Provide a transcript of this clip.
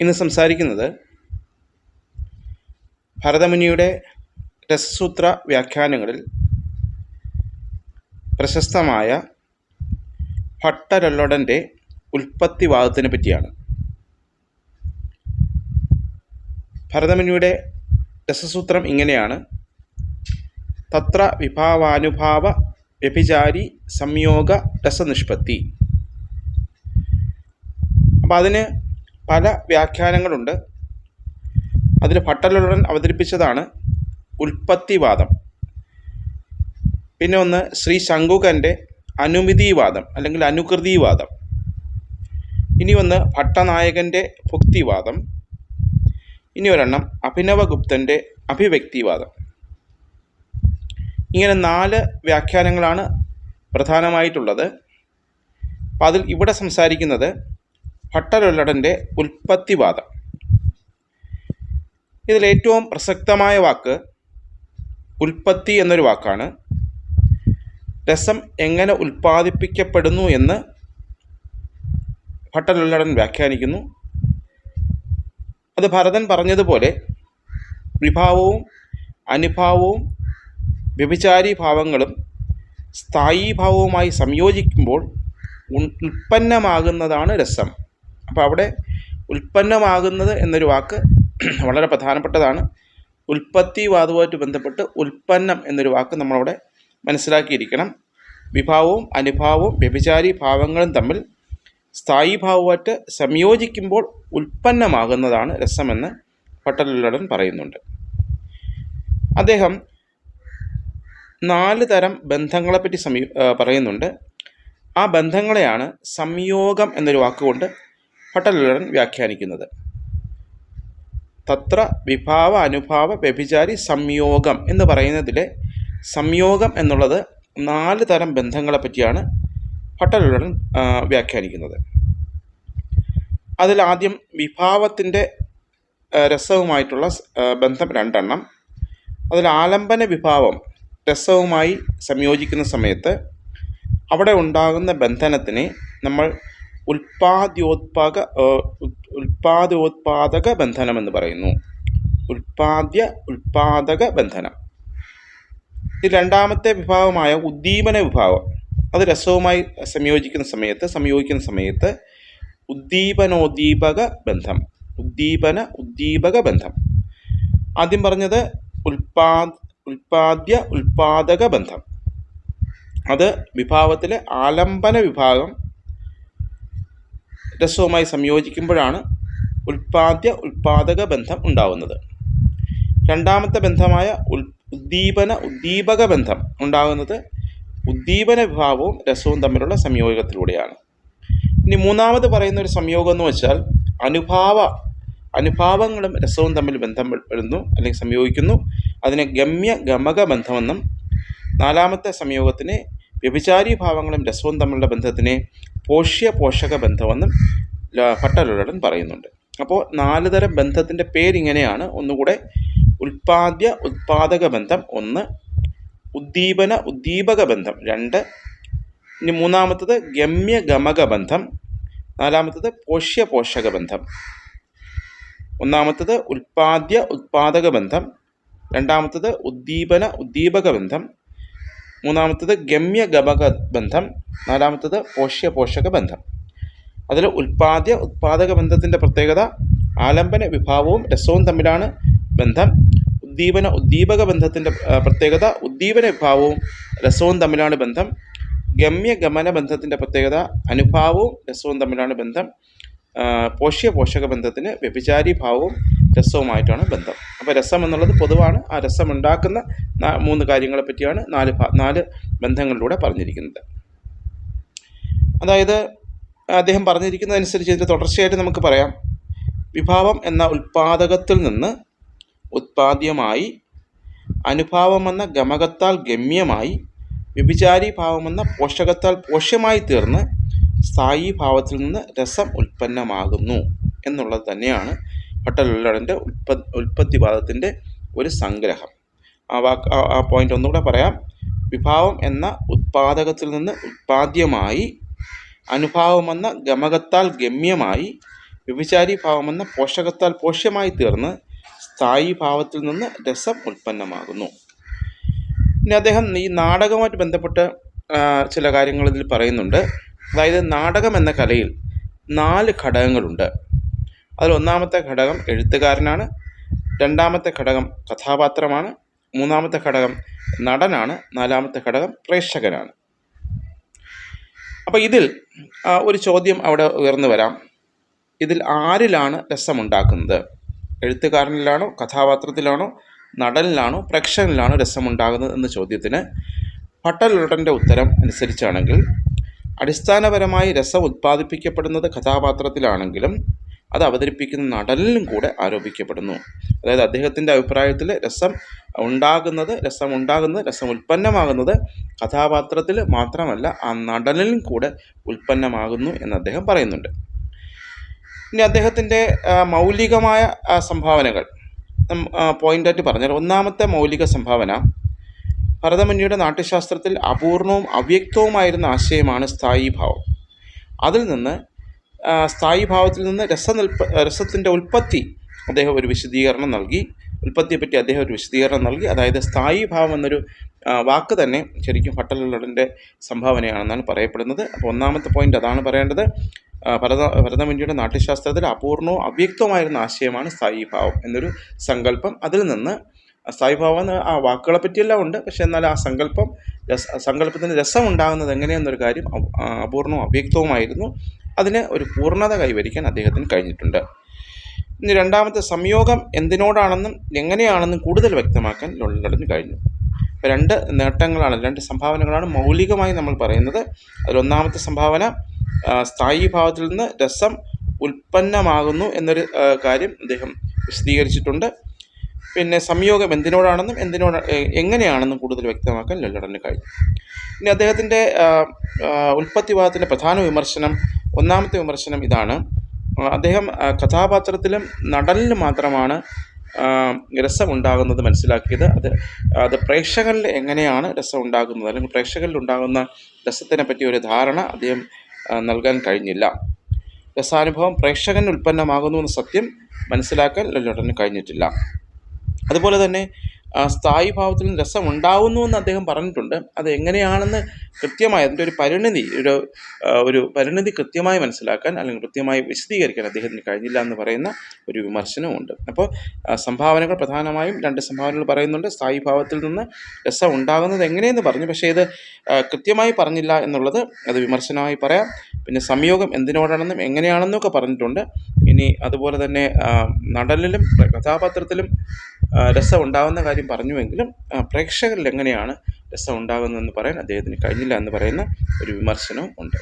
ഇന്ന് സംസാരിക്കുന്നത് ഭരതമുനിയുടെ രസസൂത്ര വ്യാഖ്യാനങ്ങളിൽ പ്രശസ്തമായ ഭട്ടരൊല്ലടന്റെ ഉൽപ്പത്തിവാദത്തിനെ പറ്റിയാണ്. ഭരതമുനിയുടെ രസസൂത്രം ഇങ്ങനെയാണ്. തത്ര വിഭാവാനുഭാവ വ്യഭിചാരി സംയോഗ രസനിഷ്പത്തി. അപ്പം അതിന് പല വ്യാഖ്യാനങ്ങളുണ്ട്. അതിൽ ഭട്ടലുടൻ അവതരിപ്പിച്ചതാണ് ഉൽപ്പത്തിവാദം. പിന്നെ ഒന്ന് ശ്രീ ശങ്കുകന്റെ അനുമിതിവാദം അല്ലെങ്കിൽ അനുകൃതിവാദം. ഇനി ഒന്ന് ഭട്ടനായകന്റെ ഭുക്തിവാദം. ഇനി ഒരെണ്ണം അഭിനവഗുപ്തന്റെ അഭിവ്യക്തിവാദം. ഇങ്ങനെ നാല് വ്യാഖ്യാനങ്ങളാണ് പ്രധാനമായിട്ടുള്ളത്. അപ്പോൾ അതിൽ ഇവിടെ സംസാരിക്കുന്നത് ഭട്ടരൊല്ലടന്റെ ഉൽപ്പത്തിവാദം. ഇതിലേറ്റവും പ്രസക്തമായ വാക്ക് ഉൽപ്പത്തി എന്നൊരു വാക്കാണ്. രസം എങ്ങനെ ഉൽപ്പാദിപ്പിക്കപ്പെടുന്നു എന്ന് ഭട്ടരൊല്ലടൻ വ്യാഖ്യാനിക്കുന്നു. അത് ഭരതൻ പറഞ്ഞതുപോലെ വിഭാവവും അനുഭാവവും വ്യഭിചാരി ഭാവങ്ങളും സ്ഥായി ഭാവവുമായി സംയോജിക്കുമ്പോൾ ഉൽപ്പന്നമാകുന്നതാണ് രസം. അപ്പോൾ അവിടെ ഉൽപ്പന്നമാകുന്നത് എന്നൊരു വാക്ക് വളരെ പ്രധാനപ്പെട്ടതാണ്. ഉൽപ്പത്തിവാദവുമായിട്ട് ബന്ധപ്പെട്ട് ഉൽപ്പന്നം എന്നൊരു വാക്ക് നമ്മളവിടെ മനസ്സിലാക്കിയിരിക്കണം. വിഭാവവും അനുഭാവവും വ്യഭിചാരി ഭാവങ്ങളും തമ്മിൽ സ്ഥായി ഭാവമായിട്ട് സംയോജിക്കുമ്പോൾ ഉൽപ്പന്നമാകുന്നതാണ് രസമെന്ന് പട്ടലുള്ളടൻ പറയുന്നുണ്ട്. അദ്ദേഹം നാല് തരം ബന്ധങ്ങളെപ്പറ്റി സമീ പറയുന്നുണ്ട്. ആ ബന്ധങ്ങളെയാണ് സംയോഗം എന്നൊരു വാക്കുകൊണ്ട് പട്ടലുള്ളടൻ വ്യാഖ്യാനിക്കുന്നത്. തത്ര വിഭാവ അനുഭാവ വ്യഭിചാരി സംയോഗം എന്ന് പറയുന്നതിലെ സംയോഗം എന്നുള്ളത് നാല് തരം ബന്ധങ്ങളെ പറ്റിയാണ് പട്ടലുള്ളടൻ വ്യാഖ്യാനിക്കുന്നത്. അതിലാദ്യം വിഭാവത്തിന്റെ രസവുമായിട്ടുള്ള ബന്ധം രണ്ടെണ്ണം. അതിൽ ആലംബന വിഭാവം രസവുമായി സംയോജിക്കുന്ന സമയത്ത് അവിടെ ഉണ്ടാകുന്ന ബന്ധനത്തിനെ നമ്മൾ ഉൽപാദ്യോത്പാക ഉൽപാദോത്പാദക ബന്ധനം എന്ന് പറയുന്നു. ഉൽപാദ്യ ഉൽപാദക ബന്ധനം. രണ്ടാമത്തെ വിഭാഗമായ ഉദ്ദീപന വിഭാഗം. അത് രസവുമായി സംയോജിക്കുന്ന സമയത്ത് സംയോജിക്കുന്ന സമയത്ത് ഉദ്ദീപനോദ്ദീപക ബന്ധം. ഉദ്ദീപന ഉദ്ദീപക ബന്ധം. ആദ്യം പറഞ്ഞത് ഉൽപാ ഉൽപാദ്യ ഉൽപാദക ബന്ധം. അത് വിഭാഗത്തിലെ ആലംബന വിഭാഗം രസവുമായി സംയോജിക്കുമ്പോഴാണ് ഉൽപാദ്യ ഉൽപാദക ബന്ധം ഉണ്ടാവുന്നത്. രണ്ടാമത്തെ ബന്ധമായ ഉൽ ഉദ്ദീപന ഉദ്ദീപക ബന്ധം ഉണ്ടാകുന്നത് ഉദ്ദീപന വിഭാവവും രസവും തമ്മിലുള്ള സംയോഗത്തിലൂടെയാണ് ഇനി മൂന്നാമത് പറയുന്ന ഒരു സംയോഗം എന്ന് വെച്ചാൽ അനുഭാവ അനുഭാവങ്ങളും രസവും തമ്മിൽ ബന്ധം വരുന്നു അല്ലെങ്കിൽ സംയോഗിക്കുന്നു അതിനെ ഗമ്യ ഗമക ബന്ധമെന്നും നാലാമത്തെ സംയോഗത്തിനെ വ്യഭിചാരി ഭാവങ്ങളും രസവും തമ്മിലുള്ള ബന്ധത്തിനെ പോഷ്യ പോഷക ബന്ധമെന്നും ഭട്ടലുടൻ പറയുന്നുണ്ട്. അപ്പോൾ നാല് തരം ബന്ധത്തിന്റെ പേരിങ്ങനെയാണ് ഒന്നുകൂടെ ഉൽപാദ്യ ഉൽപാദക ബന്ധം ഒന്ന് ഉദ്ദീപന ഉദ്ദീപക ബന്ധം രണ്ട് ഇനി മൂന്നാമത്തത് ഗമ്യ ഗമക ബന്ധം നാലാമത്തത് പോഷ്യ പോഷക ബന്ധം ഒന്നാമത്തത് ഉൽപാദ്യ ഉത്പാദക ബന്ധം രണ്ടാമത്തത് ഉദ്ദീപന ഉദ്ദീപക ബന്ധം മൂന്നാമത്തത് ഗമ്യ ഗമക ബന്ധം നാലാമത്തത് പോഷ്യ പോഷക ബന്ധം അതിൽ ഉൽപാദ്യ ഉത്പാദക ബന്ധത്തിന്റെ പ്രത്യേകത ആലംബന വിഭാവവും രസവും തമ്മിലാണ് ബന്ധം. ഉദ്ദീപന ഉദ്ദീപക ബന്ധത്തിന്റെ പ്രത്യേകത ഉദ്ദീപന വിഭാവവും രസവും തമ്മിലാണ് ബന്ധം. ഗമ്യ ഗമന ബന്ധത്തിന്റെ പ്രത്യേകത അനുഭാവവും രസവും തമ്മിലാണ് ബന്ധം. പോഷ്യ പോഷക ബന്ധത്തിന് വ്യഭിചാരി ഭാവവും രസവുമായിട്ടാണ് ബന്ധം. അപ്പോൾ രസം എന്നുള്ളത് പൊതുവാണ്. ആ രസം ഉണ്ടാക്കുന്ന മൂന്ന് കാര്യങ്ങളെ പറ്റിയാണ് നാല് നാല് ബന്ധങ്ങളിലൂടെ പറഞ്ഞിരിക്കുന്നത്. അതായത് അദ്ദേഹം പറഞ്ഞിരിക്കുന്നതനുസരിച്ച് ഇതിന്റെ തുടർച്ചയായിട്ട് നമുക്ക് പറയാം. വിഭാവം എന്ന ഉൽപാദകത്തിൽ നിന്ന് ഉത്പാദ്യമായി അനുഭാവം എന്ന ഗമകത്താൽ ഗമ്യമായി വ്യഭിചാരി ഭാവമെന്ന പോഷകത്താൽ പോഷ്യമായി തീർന്ന് സ്ഥായി ഭാവത്തിൽ നിന്ന് രസം ഉൽപ്പന്നമാകുന്നു എന്നുള്ളത് തന്നെയാണ് ഭട്ടലുള്ളടന്റെ ഉൽപ്പ ഉൽപ്പത്തിവാദത്തിന്റെ ഒരു സംഗ്രഹം. ആ വാക്ക് ആ പോയിന്റ് ഒന്നുകൂടെ പറയാം. വിഭാവം എന്ന ഉത്പാദകത്തിൽ നിന്ന് ഉത്പാദ്യമായി അനുഭാവമെന്ന ഗമകത്താൽ ഗമ്യമായി വ്യഭിചാരി ഭാവമെന്ന പോഷകത്താൽ പോഷ്യമായി തീർന്ന് സ്ഥായി ഭാവത്തിൽ നിന്ന് രസം ഉൽപ്പന്നമാകുന്നു. പിന്നെ അദ്ദേഹം ഈ നാടകവുമായിട്ട് ബന്ധപ്പെട്ട് ചില കാര്യങ്ങൾ ഇതിൽ പറയുന്നുണ്ട്. അതായത് നാടകം എന്ന കലയിൽ നാല് ഘടകങ്ങളുണ്ട്. അതിൽ ഒന്നാമത്തെ ഘടകം എഴുത്തുകാരനാണ് രണ്ടാമത്തെ ഘടകം കഥാപാത്രമാണ് മൂന്നാമത്തെ ഘടകം നടനാണ് നാലാമത്തെ ഘടകം പ്രേക്ഷകനാണ്. അപ്പോൾ ഇതിൽ ഒരു ചോദ്യം അവിടെ ഉയർന്നു വരാം. ഇതിൽ ആരിലാണ് രസമുണ്ടാക്കുന്നത്? എഴുത്തുകാരനിലാണോ കഥാപാത്രത്തിലാണോ നടനിലാണോ പ്രേക്ഷകനിലാണോ രസമുണ്ടാകുന്നത് എന്ന ചോദ്യത്തിന് പട്ടലുടന്റെ ഉത്തരം അനുസരിച്ചാണെങ്കിൽ അടിസ്ഥാനപരമായി രസം ഉത്പാദിപ്പിക്കപ്പെടുന്നത് കഥാപാത്രത്തിലാണെങ്കിലും അത് അവതരിപ്പിക്കുന്ന നടനിലും കൂടെ ആരോപിക്കപ്പെടുന്നു. അതായത് അദ്ദേഹത്തിന്റെ അഭിപ്രായത്തിൽ രസം ഉണ്ടാകുന്നത് രസം ഉണ്ടാകുന്നത് രസം ഉൽപ്പന്നമാകുന്നത് കഥാപാത്രത്തിൽ മാത്രമല്ല ആ നടനിലും കൂടെ ഉൽപ്പന്നമാകുന്നു എന്ന് അദ്ദേഹം പറയുന്നുണ്ട്. ഇനി അദ്ദേഹത്തിന്റെ മൗലികമായ സംഭാവനകൾ. പോയിന്റായിട്ട് പറഞ്ഞാൽ ഒന്നാമത്തെ മൗലിക സംഭാവന ഭരതമുനിയുടെ നാട്യശാസ്ത്രത്തിൽ അപൂർണവും അവ്യക്തവുമായിരുന്ന ആശയമാണ് സ്ഥായി ഭാവം അതിൽ നിന്ന് സ്ഥായി ഭാവത്തിൽ നിന്ന് രസനിൽപ്പ രസത്തിന്റെ ഉൽപ്പത്തി അദ്ദേഹം ഒരു വിശദീകരണം നൽകി. ഉൽപ്പത്തിയെപ്പറ്റി അദ്ദേഹം ഒരു വിശദീകരണം നൽകി. അതായത് സ്ഥായി ഭാവം എന്നൊരു വാക്ക് തന്നെ ശരിക്കും ഭട്ടലുള്ളതിന്റെ സംഭാവനയാണെന്നാണ് പറയപ്പെടുന്നത്. അപ്പോൾ ഒന്നാമത്തെ പോയിന്റ് അതാണ് പറയേണ്ടത്. ഭരത ഭരതമുനിയുടെ നാട്യശാസ്ത്രത്തിൽ അപൂർണവും അവ്യക്തവുമായിരുന്ന ആശയമാണ് സ്ഥായി ഭാവം എന്നൊരു സങ്കല്പം. അതിൽ നിന്ന് സ്ഥായി ഭാവം എന്ന് ആ വാക്കുകളെ പറ്റിയെല്ലാം ഉണ്ട്. പക്ഷെ എന്നാൽ ആ സങ്കല്പം രസ സങ്കല്പത്തിന് രസം ഉണ്ടാകുന്നത് എങ്ങനെയെന്നൊരു കാര്യം അപ- അപൂർണവും അവ്യക്തവുമായിരുന്നു. അതിന് ഒരു പൂർണത കൈവരിക്കാൻ അദ്ദേഹത്തിന് കഴിഞ്ഞിട്ടുണ്ട്. ഇനി രണ്ടാമത്തെ സംയോഗം എന്തിനോടാണെന്നും എങ്ങനെയാണെന്നും കൂടുതൽ വ്യക്തമാക്കാൻ ലൊള്ളടിന് കഴിഞ്ഞു. രണ്ട് നേട്ടങ്ങളാണ് രണ്ട് സംഭാവനകളാണ് മൗലികമായി നമ്മൾ പറയുന്നത്. അതിലൊന്നാമത്തെ സംഭാവന സ്ഥായി ഭാവത്തിൽ നിന്ന് രസം ഉൽപ്പന്നമാകുന്നു എന്നൊരു കാര്യം അദ്ദേഹം വിശദീകരിച്ചിട്ടുണ്ട്. പിന്നെ സംയോഗം എന്തിനോടാണെന്നും എന്തിനോട് എങ്ങനെയാണെന്നും കൂടുതൽ വ്യക്തമാക്കാൻ ലല്ലടന് കഴിഞ്ഞു. ഇനി അദ്ദേഹത്തിന്റെ ഉൽപ്പത്തിവാദത്തിന്റെ പ്രധാന വിമർശനം ഒന്നാമത്തെ വിമർശനം ഇതാണ്. അദ്ദേഹം കഥാപാത്രത്തിലും നടനിലും മാത്രമാണ് രസമുണ്ടാകുന്നത് മനസ്സിലാക്കിയത്. അത് അത് പ്രേക്ഷകരിൽ എങ്ങനെയാണ് രസം ഉണ്ടാകുന്നത് അല്ലെങ്കിൽ പ്രേക്ഷകരിൽ ഉണ്ടാകുന്ന രസത്തിനെ പറ്റി ഒരു ധാരണ അദ്ദേഹം നൽകാൻ കഴിഞ്ഞില്ല. രസാനുഭവം പ്രേക്ഷകന് ഉൽപ്പന്നമാകുന്നു എന്ന സത്യം മനസ്സിലാക്കാൻ ലല്ലോട്ടന് കഴിഞ്ഞിട്ടില്ല. അതുപോലെ തന്നെ സ്ഥായി ഭാവത്തിൽ നിന്ന് രസം ഉണ്ടാവുന്നു എന്ന് അദ്ദേഹം പറഞ്ഞിട്ടുണ്ട്. അത് എങ്ങനെയാണെന്ന് കൃത്യമായി അതിന്റെ ഒരു പരിണിതി ഒരു ഒരു പരിണിതി കൃത്യമായി മനസ്സിലാക്കാൻ അല്ലെങ്കിൽ കൃത്യമായി വിശദീകരിക്കാൻ അദ്ദേഹത്തിന് കഴിഞ്ഞില്ല എന്ന് പറയുന്ന ഒരു വിമർശനവുമുണ്ട് അപ്പോൾ സംഭാവനകൾ പ്രധാനമായും രണ്ട് സംഭാവനകൾ പറയുന്നുണ്ട്. സ്ഥായി ഭാവത്തിൽ നിന്ന് രസം ഉണ്ടാകുന്നത് എങ്ങനെയെന്ന് പറഞ്ഞു. പക്ഷേ ഇത് കൃത്യമായി പറഞ്ഞില്ല എന്നുള്ളത് അത് വിമർശനമായി പറയാം. പിന്നെ സംയോഗം എന്തിനോടാണെന്നും എങ്ങനെയാണെന്നും ഒക്കെ പറഞ്ഞിട്ടുണ്ട്. ഇനി അതുപോലെ തന്നെ നടലിലും കഥാപാത്രത്തിലും രസം ഉണ്ടാകുന്ന കാര്യം പറഞ്ഞുവെങ്കിലും പ്രേക്ഷകരിൽ എങ്ങനെയാണ് രസം ഉണ്ടാകുന്നതെന്ന് പറയാൻ അദ്ദേഹത്തിന് കഴിഞ്ഞില്ല എന്ന് പറയുന്ന ഒരു വിമർശനവും ഉണ്ട്.